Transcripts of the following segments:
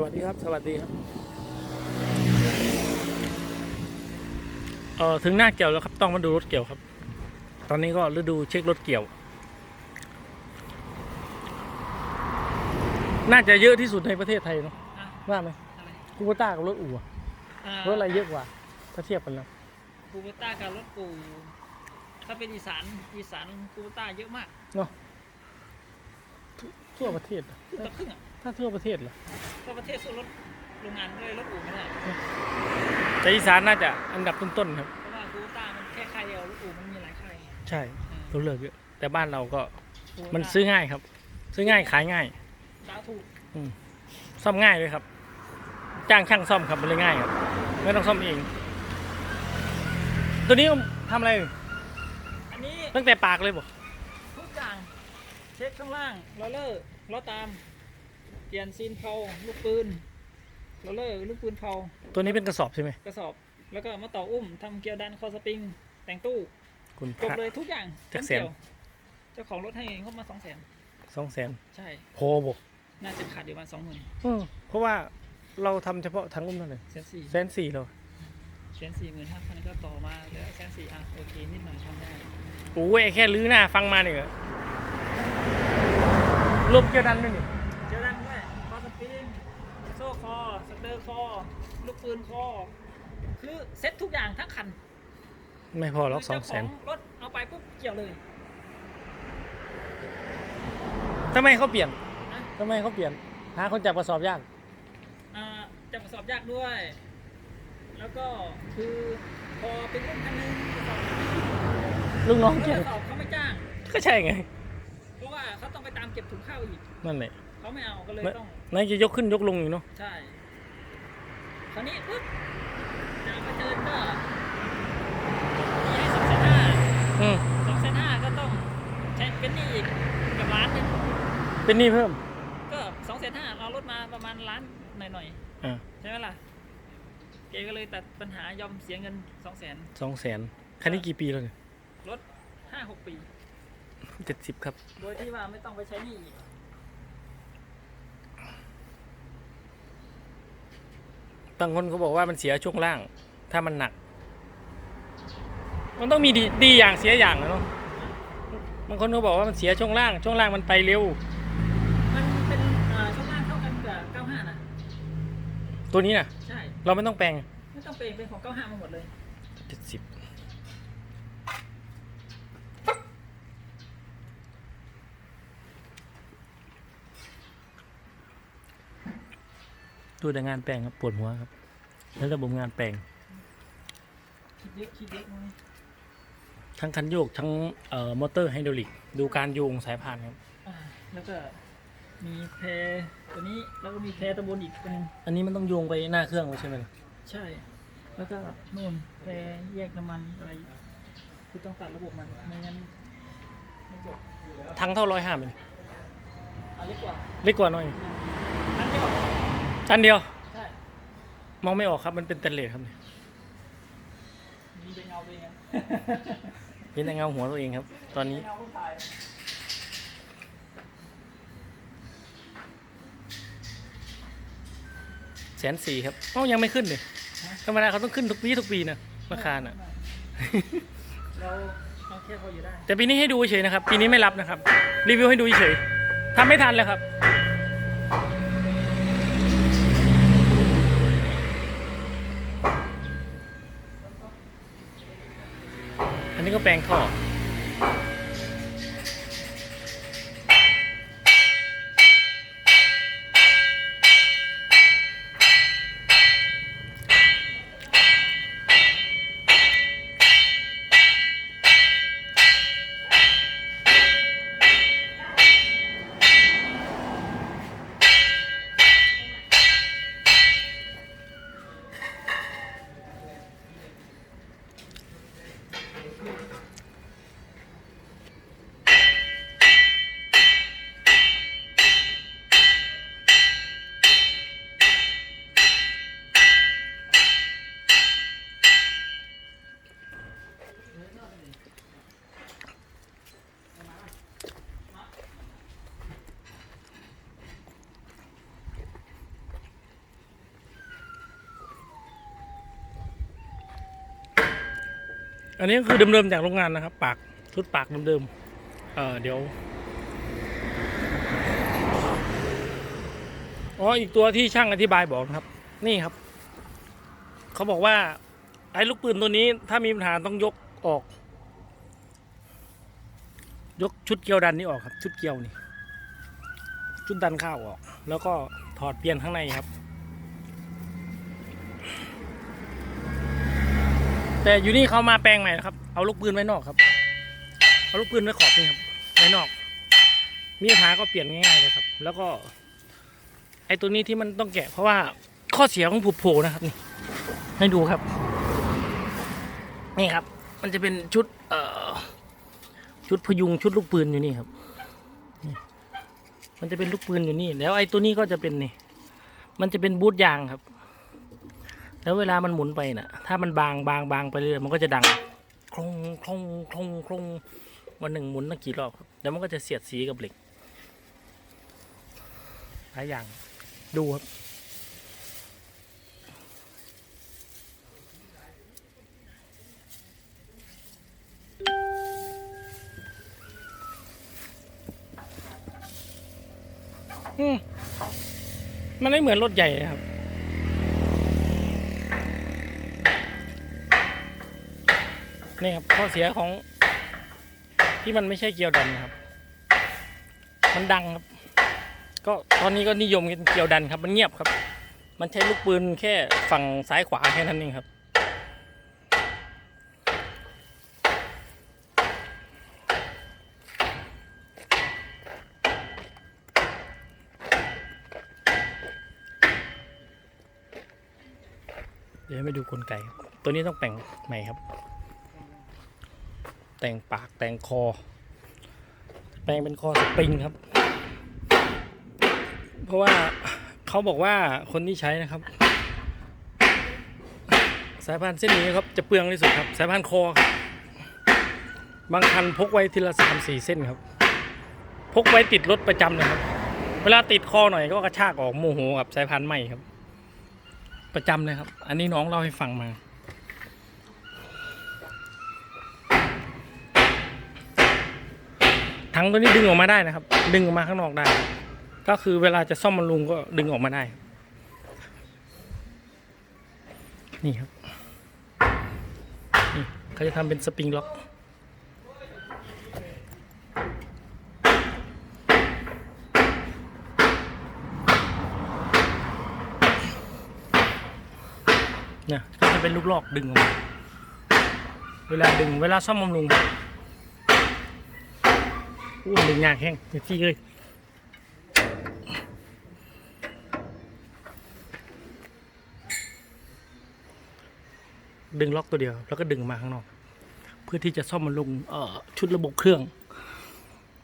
สวัสดีครับ สวัสดีครับเออถึงหน้าเกี่ยวแล้วครับ ต้องมาดูรถเกี่ยวครับ ตอนนี้ก็ฤดูเช็ครถเกี่ยว น่าจะเยอะที่สุดในประเทศไทยเนาะอะว่าไหมอะไรคูโบต้ากับรถอู่อะอ่ารถอะไรเยอะกว่า ถ้าเทียบกันแล้วคูเบต้ากับรถปูถ้าเป็นอีสานอีสานคูเบต้าเยอะมากเนาะทั่วประเทศอะครึ่งต่อครึ่งอะ ถ้าทั่วประเทศเหรอก็ประเทศสู้รถโรงงานด้วยรถอู่ไม่ได้แต่อีสานน่าจะอันดับต้นๆครับ เพราะว่าคูเบต้ามันแค่ค่ายเดียวรถอู่มันมีหลายค่ายใช่อืมตัวเลือกเยอะแต่บ้านเราก็คูเบต้ามันซื้อง่ายครับ ซื้อง่ายขายง่ายดาวถูกซ่อมง่ายเลยครับ จ้างช่างซ่อมครับมันเลยง่ายครับไม่ต้องซ่อมเอง ตัวนี้ทำอะไรอันนี้ตั้งแต่ปากเลยบอกทุกอย่างเช็คข้างล่างโรลเลอร์ล้อตาม เปลี่ยนซีนเพลาลูกปืนโรลเลอร์ลูกปืนเพลาตัวนี้เป็นกระสอบใช่ไหมกระสอบ แล้วก็มาต่ออุ้มทำเกียร์ดันคอสปริง แต่งตู้คุณจบเลยทุกอย่างจักแสนเดียวเจ้าของรถให้เขามาสองแสนสองแสนใช่ โพบอกน่าจะขาดอยู่ประมาณสองหมื่นเพราะว่าเราทำเฉพาะทั้งอุ้มเท่าไหร่แสนสี่แสนสี่เราแสนสี่หมื่นห้าพันก็ต่อมาเหลือแสนสี่อะโอเคนิดหน่อยทำได้โอ้ยไอ้แค่ลื้อหน้าฟังมาเนี่ยเหรอรวมเกียร์ดันด้วยนี่เจอดันด้วยคอสปริง โซ่คอสเตอร์คอ ลูกปืนคอ คือเซ็ตทุกอย่างทั้งคันไม่พอหรอกสคือองเจ้าแสนรถเอาไปปุ๊บเกี่ยวเลยทำไมเขาเปลี่ยนนะทำไมเขาเปลี่ยน หาคนจับกระสอบยากอ่าจับกระสอบยากด้วย แล้วก็คือพอเป็นรุ่นคันหนึงกระสอบลูกน้องกเก่งระสอบเขาไม่จ้าง ก็ใช่ไง เพราะว่าเขาต้องไปตามเก็บถุงข้าวอีก นั่นแหละ เขาไม่เอาก็เลยต้องนายจะยกขึ้นยกลงอยู่เนาะใช่คราวนี้ปุ๊บจะเอาไปเจอก็มีให้สองแสนห้าอืมสองแสนห้าก็ต้องใช้เป็นหนี้อีกเกับล้านหนึงเป็นหนี้เพิ่มก็สองแสนห้าเราลดมาประมาณล้านหน่อยอ่าๆใช่ไหมล่ะเกก็เลยตัดปัญหายอมเสียเงินสองแสนสองแสนคันนี้กี่ปีแล้วเนี่ยลดห้าหกปีเจ็ดสิบครับ โดยที่ว่าไม่ต้องไปใช้หนี้อีก บางคนเขาบอกว่ามันเสียช่วงล่าง ถ้ามันหนัก มันต้องมีดีดีอย่างเสียอย่างนะเนาะบางคนเขาบอกว่ามันเสียช่วงล่าง ช่วงล่างมันไปเร็ว มันเป็นอ่าช่วงล่างเท่ากันกับ95นะตัวนี้นะใช่ เราไม่ต้องแปลงไม่ต้องเปลี่ยนเป็นของ95มาหมดเลย เจ็ดสิบ ดูแต่งานแปลงครับปวดหัวครับ แล้วระบบงานแปลง คิดเยอะคิดเยอะมั้ยทั้งคันโยกทั้งเอ่อมอเตอร์ไฮดรอลิก ดูการโยงสายพานครับ อ่าแล้วก็มีแพรตัวนี้แล้วก็มีแพรตะบนอีกตัวหนึงอันนี้มันต้องโยงไปหน้าเครื่องเลยใช่ไหมล่ะใช่ แล้วก็นู่นแพรแยกน้ำมันอะไรคือต้องตัดระบบมันไม่งั้นไม่จบทั้งเท่าร้อยห้าเป็นเอาเล็กกว่าเล็กกว่าหน่อย อันเดียว อันเดียว ใช่มองไม่ออกครับ มันเป็นเตนเลสครับเนี่ยมีเป็นเงาเป็นไงเป็นแต่เงาหัวตัวเองครับ ตอนนี้เป็นเงาผู้ชายแสนสี่ครับเอ้ายังไม่ขึ้นเลยธรรมดาเขาต้องขึ้นทุกปีทุกปีนะราคาน่ะ เราเราแค่พออยู่ได้ แต่ปีนี้ให้ดูเฉยนะครับ ปีนี้ไม่รับนะครับ รีวิวให้ดูเฉยทำไม่ทันแล้วครับ อันนี้ ก็แปลงท่อ อันนี้คือเดิมๆจากโรงงานนะครับ ปากชุดปากเดิมๆเออเดี๋ยวอ๋ออีกตัวที่ช่างอธิบายบอกนะครับ นี่ครับ เขาบอกว่า ไอ้ลูกปืนตัวนี้ถ้ามีปัญหาต้องยกออก ยกชุดเกลียวดันนี้ออกครับ ชุดเกลียวนี่ ชุดดันข้าวออก แล้วก็ถอดเปลี่ยนข้างในครับ แต่อยู่นี่เขามาแปลงใหม่นะครับ เอาลูกปืนไว้นอกครับ เอาลูกปืนไว้ขอบนี่ครับไว้นอก มีปัญหาก็เปลี่ยนง่ายๆเลยครับ แล้วก็ ไอ้ตัวนี้ที่มันต้องแกะ เพราะว่าข้อเสียของผูโผล่นะครับนี่ให้ดูครับ นี่ครับ มันจะเป็นชุด เอ่อ ชุดพยุงชุดลูกปืนอยู่นี่ครับนี่มันจะเป็นลูกปืนอยู่นี่ แล้วไอ้ตัวนี้ก็จะเป็นนี่ มันจะเป็นบูทยางครับ แล้วเวลามันหมุนไปน่ะ ถ้ามันบางบางบางไปเรื่อยมันก็จะดังคลงคลงคลงคลงวันหนึ่งหมุนตั้งกี่รอบแล้วมันก็จะเสียดสีกับเหล็กหลายอย่างดูครับมันไม่เหมือนรถใหญ่ครับ นี่ครับข้อเสียของ ที่มันไม่ใช่เกียวดันนะครับ มันดังครับ ก็ตอนนี้ก็นิยมเกียวดันครับ มันเงียบครับ มันใช้ลูกปืนแค่ฝั่งซ้ายขวาแค่นั้นเองครับเดี๋ยวไปดูกลไก ตัวนี้ต้องแต่งใหม่ครับ แต่งปากแต่งคอ แปลงเป็นคอสปริงครับ เพราะว่าเขาบอกว่าคนที่ใช้นะครับ สายพานเส้นนี้ครับจะเปลืองที่สุดครับ สายพานคอครับบางคันพกไว้ทีละสามสี่เส้นครับ พกไว้ติดรถประจำเลยครับ เวลาติดคอหน่อยก็กระชากออกโมโหกับสายพานใหม่ครับ ประจำเลยครับ อันนี้น้องเล่าให้ฟังมา ถังตัวนี้ดึงออกมาได้นะครับ ดึงออกมาข้างนอกได้ ก็คือเวลาจะซ่อมบำรุงก็ดึงออกมาได้ นี่ครับนี่เขาจะทำเป็นสปริงล็อกเนี่ยก็จะเป็นลูกลอกดึงออกมา เวลาดึงเวลาซ่อมบำรุง อู้ดึงยากแห้งเดี๋ยวที่เลยดึงล็อกตัวเดียว แล้วก็ดึงมาข้างนอก เพื่อที่จะซ่อมบำรุงเอ่อชุดระบบเครื่อง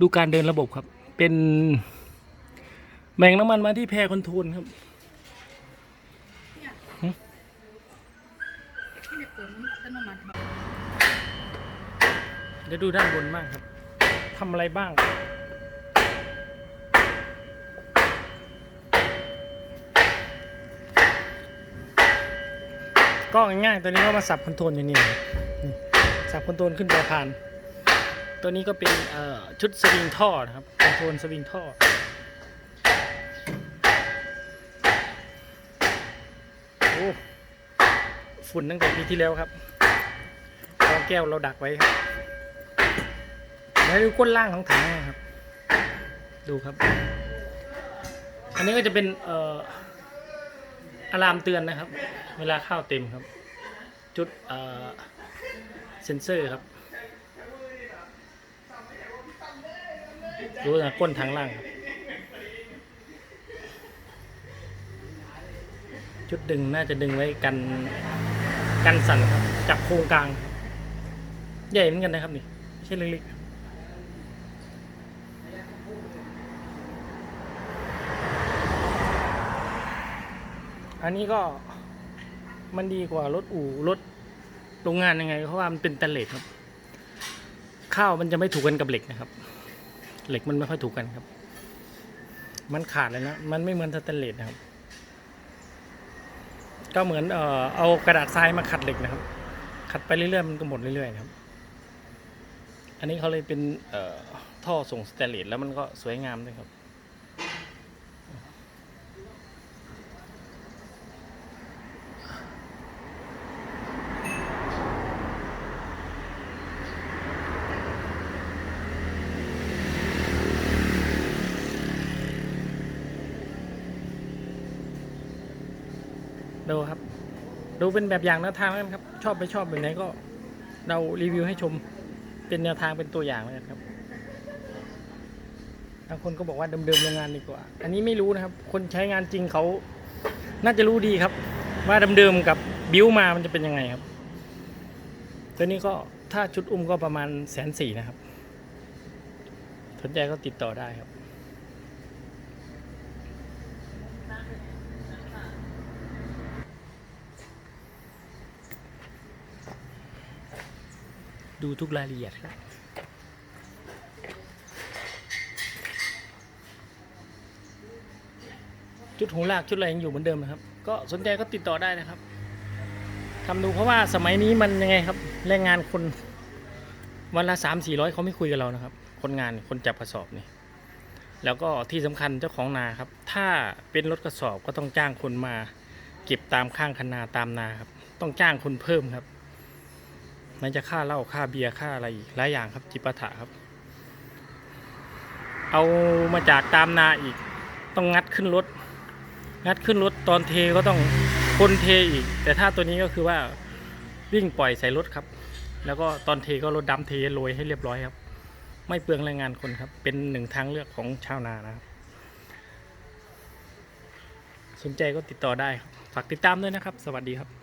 ดูการเดินระบบครับ เป็นแบ่งน้ำมันมาที่แพรคอนโทรลครับที่ในตัวมันอัตโนมัติเดี๋ยวดูด้านบนบ้างครับ ทำอะไรบ้างก็ง่ายๆตัวนี้ก็มาสับคอนโทรลอยู่นี่นี่สับคอนโทรลขึ้นไปผ่าน ตัวนี้ก็เป็นชุดสวิงท่อนะครับคอนโทรลสวิงท่อ โอ้ฝุ่นตั้งแต่ปีที่แล้วครับเอาแก้วเราดักไว้ครับ แล้วดูก้นล่างของถังนะครับ ดูครับ อันนี้ก็จะเป็นเอ่ออะลามเตือนนะครับ เวลาข้าวเต็มครับ จุดเอ่อเซนเซอร์ครับดูนะก้นทางล่างครับ จุดดึงน่าจะดึงไว้กันกันสั่นครับ จับโครงกลาง ใหญ่เหมือนกันนะครับนี่ไม่ใช่เล็ก นนี้ก็มันดีกว่ารถอู่รถโรงงานยังไง เพราะว่ามันเป็นแตนเลสครับ ข้าวมันจะไม่ถูกกันกับเหล็กนะครับ เหล็กมันไม่ค่อยถูกกันครับ มันขาดเลยนะ มันไม่เหมือนสแตนเลสนะครับ ก็เหมือนเอ่อเอากระดาษทรายมาขัดเหล็กนะครับ ขัดไปเรื่อยๆมันก็หมดเรื่อยๆนะครับ อันนี้เขาเลยเป็นเอ่อท่อส่งสเตนเลสแล้วมันก็สวยงามด้วยครับ เป็นแบบอย่างแนวทางแล้วกันครับ ชอบไปชอบแบบไหนก็เรารีวิวให้ชมเป็นแนวทางเป็นตัวอย่างแล้วกันครับบางคนก็บอกว่าเดิมๆโรงงานดีกว่า อันนี้ไม่รู้นะครับ คนใช้งานจริงเขาน่าจะรู้ดีครับ ว่าเดิมๆกับบิวมามันจะเป็นยังไงครับ ตัวนี้ก็ถ้าชุดอุ้มก็ประมาณแสนสี่นะครับสนใจก็ติดต่อได้ครับ ดูทุกรายละเอียดครับชุดหูลากชุดอะไรยังอยู่เหมือนเดิมนะครับ ก็สนใจก็ติดต่อได้นะครับทำดูเพราะว่าสมัยนี้มันยังไงครับแรงงานคนวันละสามสี่ร้อยเขาไม่คุยกับเรานะครับ คนงานคนจับกระสอบนี่แล้วก็ที่สำคัญเจ้าของนาครับ ถ้าเป็นรถกระสอบก็ต้องจ้างคนมา เก็บตามข้างคันนาตามนาครับ ต้องจ้างคนเพิ่มครับ ไหนจะค่าเหล้าค่าเบียร์ค่าอะไรอีกหลายอย่างครับจิปาถะครับ เอามาจากตามนาอีก ต้องงัดขึ้นรถ งัดขึ้นรถตอนเทก็ต้องคนเทอีก แต่ถ้าตัวนี้ก็คือว่าวิ่งปล่อยใส่รถครับ แล้วก็ตอนเทก็รถดำเทโรยให้เรียบร้อยครับ ไม่เปลืองแรงงานคนครับ เป็นหนึ่งทางเลือกของชาวนานะครับสนใจก็ติดต่อได้ครับฝากติดตามด้วยนะครับ สวัสดีครับ